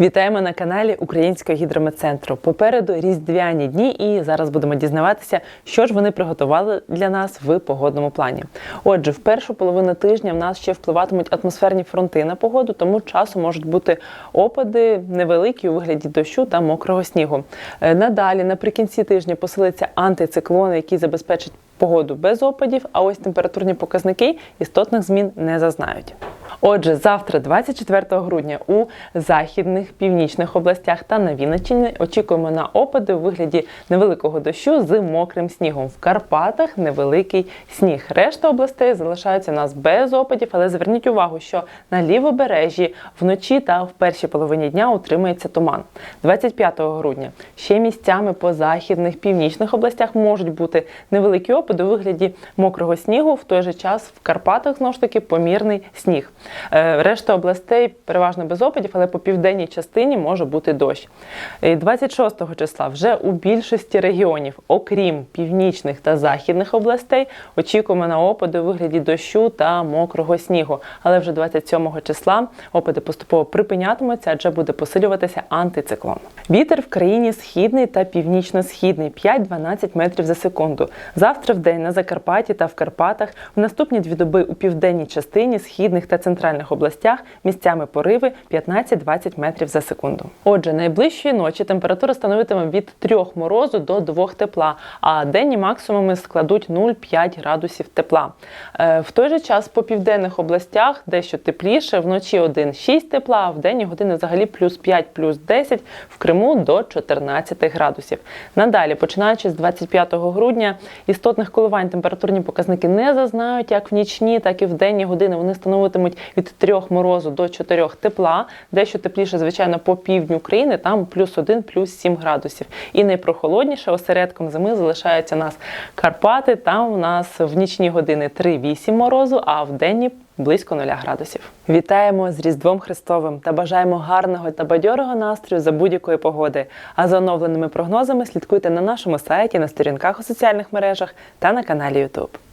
Вітаємо на каналі Українського гідрометцентру. Попереду різдвяні дні, і зараз будемо дізнаватися, що ж вони приготували для нас в погодному плані. Отже, в першу половину тижня в нас ще впливатимуть атмосферні фронти на погоду, тому часу можуть бути опади невеликі у вигляді дощу та мокрого снігу. Е, Надалі, наприкінці тижня, посилиться антициклон, який забезпечить погоду без опадів. А ось температурні показники істотних змін не зазнають. Отже, завтра, 24 грудня, у західних північних областях та на Вінниччині очікуємо на опади у вигляді невеликого дощу з мокрим снігом. В Карпатах невеликий сніг. Решта областей залишаються у нас без опадів, але зверніть увагу, що на лівобережжі вночі та в першій половині дня утримується туман. 25 грудня ще місцями по західних північних областях можуть бути невеликі опади у вигляді мокрого снігу. В той же час в Карпатах знову ж таки помірний сніг. Е, Решта областей переважно без опадів, але по південній частині може бути дощ. 26 числа вже у більшості регіонів, окрім північних та західних областей, очікуємо на опади у вигляді дощу та мокрого снігу. Але вже 27 числа опади поступово припинятимуться, адже буде посилюватися антициклон. Вітер в країні східний та північно-східний 5-12 метрів за секунду. Завтра в день на Закарпатті та в Карпатах, в наступні дві доби у південній частині східних та центральних областях місцями пориви 15-20 метрів за секунду. Отже, найближчої ночі температура становитиме від 3 морозу до 2 тепла, а денні максимуми складуть 0,5 градусів тепла. Е, В той же час по південних областях дещо тепліше, вночі 1,6 тепла, а в денні години взагалі плюс 5, плюс 10, в Криму до 14 градусів. Надалі, починаючи з 25 грудня, істотних коливань температурні показники не зазнають як в нічні, так і в денні години. Вони становитимуть від 3 морозу до 4 тепла, дещо тепліше, звичайно, по півдню України, там плюс 1, плюс 7 градусів. І найпрохолодніше осередком зими залишаються нас Карпати. Там у нас в нічні години 3-8 морозу, а в денні близько 0 градусів. Вітаємо з Різдвом Христовим та бажаємо гарного та бадьорого настрою за будь-якої погоди. А за оновленими прогнозами слідкуйте на нашому сайті, на сторінках у соціальних мережах та на каналі YouTube.